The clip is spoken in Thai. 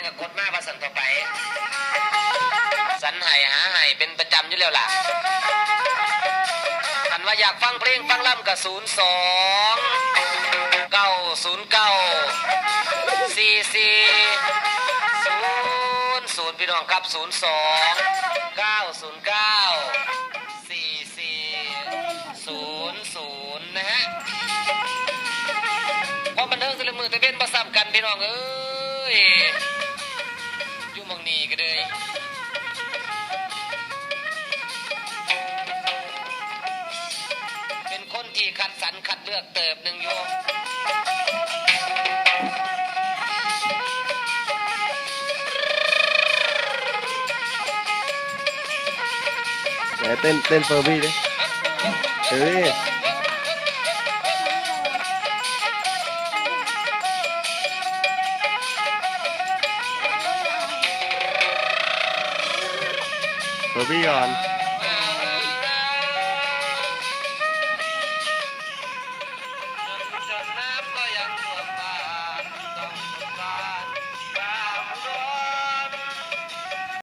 ังกับกดมากประสันต่อไป สันไห้หาไห้เป็นประจำอยู่แล้วล่ะอันว่าอยากฟังเพลงฟังล่ำกับศูนย์สองเก้าศูนย์เก้าสี่สี่ศูนย์ศูนย์พี่น้องครับศูนย์สองเก้าศูนย์เก้าสี่สี่ศูนย์ศูนย์นะฮะความบันเทิงสลมือตะเวนประสับกันพี่น้องเอ้ย คัดสรรคัดเลือกเติบหนึ่งอยู่ไหนเต้นเต้นเฟอร์บี้ดิเฮ้ยเฟอร์บี้ก่อน